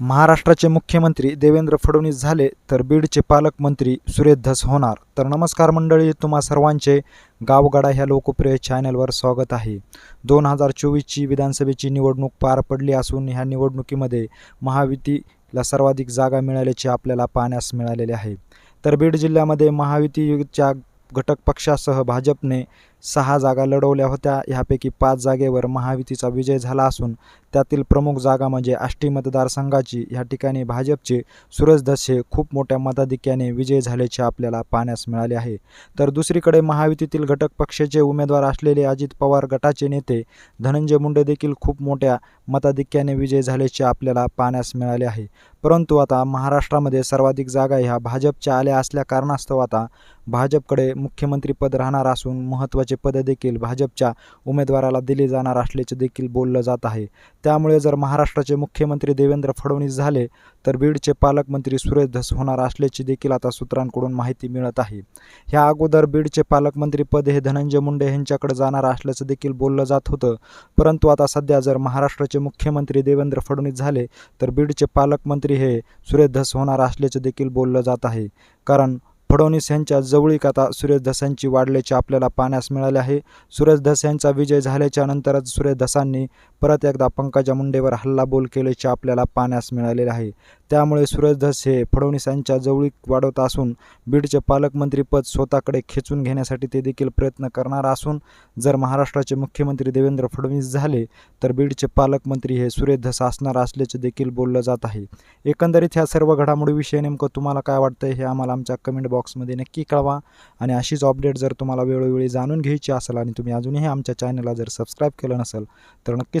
महाराष्ट्राचे मुख्यमंत्री देवेंद्र फडणवीस झाले तर बीडचे पालकमंत्री सुरेश धस होणार. तर नमस्कार मंडळी तुम्हा सर्वांचे गावगाडा ह्या लोकप्रिय चॅनलवर स्वागत आहे. दोन हजार चोवीसची विधानसभेची निवडणूक पार पडली असून ह्या निवडणुकीमध्ये महायुतीला सर्वाधिक जागा मिळाल्याचे आपल्याला पाहण्यास मिळालेले आहे. तर बीड जिल्ह्यामध्ये महायुतीच्या घटक पक्षासह भाजपने सहा जागा लढवल्या होत्या. ह्यापैकी पाच जागेवर महायुतीचा विजय झाला असून त्यातील प्रमुख जागा म्हणजे आष्टी मतदारसंघाची. ह्या ठिकाणी भाजपचे सुरज धस खूप मोठ्या मताधिक्याने विजय झाल्याचे आपल्याला पाहण्यास मिळाले आहे. तर दुसरीकडे महायुतीतील घटक पक्षाचे उमेदवार असलेले अजित पवार गटाचे नेते धनंजय मुंडे देखील खूप मोठ्या मताधिक्याने विजय झाल्याचे आपल्याला पाहण्यास मिळाले आहे. परंतु आता महाराष्ट्रामध्ये सर्वाधिक जागा ह्या भाजपच्या आल्या असल्या कारणास्तव आता भाजपकडे मुख्यमंत्रीपद राहणार असून महत्त्वाचे पद देखील भाजपच्या उमेदवाराला दिले जाणार असल्याचे देखील बोललं जात आहे. त्यामुळे जर महाराष्ट्राचे मुख्यमंत्री देवेंद्र फडणवीस झाले तर बीडचे पालकमंत्री सुरेश धस होणार असल्याची देखील आता सूत्रांकडून माहिती मिळत आहे. ह्या अगोदर बीडचे पालकमंत्री पद हे धनंजय मुंडे यांच्याकडे जाणार असल्याचं देखील बोललं जात होतं. परंतु आता सध्या जर महाराष्ट्राचे मुख्यमंत्री देवेंद्र फडणवीस झाले तर बीडचे पालकमंत्री हे सुरेश धस होणार असल्याचं देखील बोललं जात आहे. कारण फडणवीस यांच्या जवळीक आता सुरेश वाढल्याचे आपल्याला पाहण्यास मिळाले आहे. सुरेश धस यांचा विजय झाल्याच्या नंतरच सुरेश धसांनी परत एकदा पंकजा मुंडेवर हल्लाबोल केल्याचे आपल्याला पाहण्यास मिळालेले आहे. त्यामुळे सुरज धस हे फडणवीसांच्या जवळीक वाढवत असून बीडचे पालकमंत्रीपद स्वतःकडे खेचून घेण्यासाठी ते देखील प्रयत्न करणार असून जर महाराष्ट्राचे मुख्यमंत्री देवेंद्र फडणवीस झाले तर बीडचे पालकमंत्री हे सुरेश धस असणार असल्याचे देखील बोललं जात आहे. एकंदरीत ह्या सर्व घडामोडीविषयी नेमकं तुम्हाला काय वाटतं हे आम्हाला आमच्या कमेंट बॉक्समध्ये नक्की कळवा. आणि अशीच अपडेट जर तुम्हाला वेळोवेळी जाणून घ्यायची असेल आणि तुम्ही अजूनही आमच्या चॅनलला जर सबस्क्राईब केलं नसेल तर नक्की